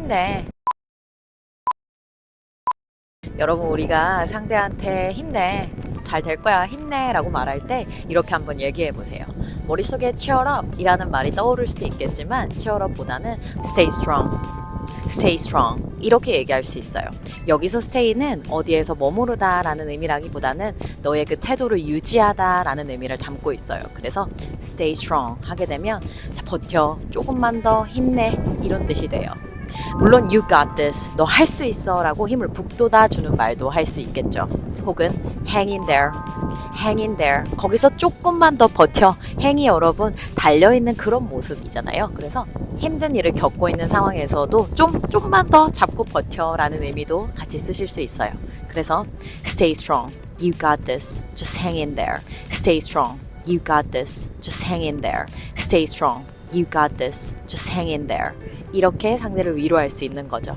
힘내. 여러분 우리가 상대한테 힘내. 잘 될 거야. 힘내 라고 말할 때 이렇게 한번 얘기해 보세요. 머릿속에 cheer 이라는 말이 떠오를 수도 있겠지만 cheer up보다는 stay strong. stay strong 이렇게 얘기할 수 있어요. 여기서 stay는 어디에서 머무르다 라는 의미라기보다는 너의 그 태도를 유지하다 라는 의미를 담고 있어요. 그래서 stay strong 하게 되면 자 버텨 조금만 더 힘내 이런 뜻이 돼요. 물론 you got this 너 할 수 있어라고 힘을 북돋아 주는 말도 할 수 있겠죠. 혹은 hang in there hang in there 거기서 조금만 더 버텨 행이 여러분 달려 있는 그런 모습이잖아요. 그래서 힘든 일을 겪고 있는 상황에서도 좀 좀만 더 잡고 버텨라는 의미도 같이 쓰실 수 있어요. 그래서 stay strong you got this just hang in there stay strong you got this just hang in there stay strong you got this just hang in there 이렇게 상대를 위로할 수 있는 거죠.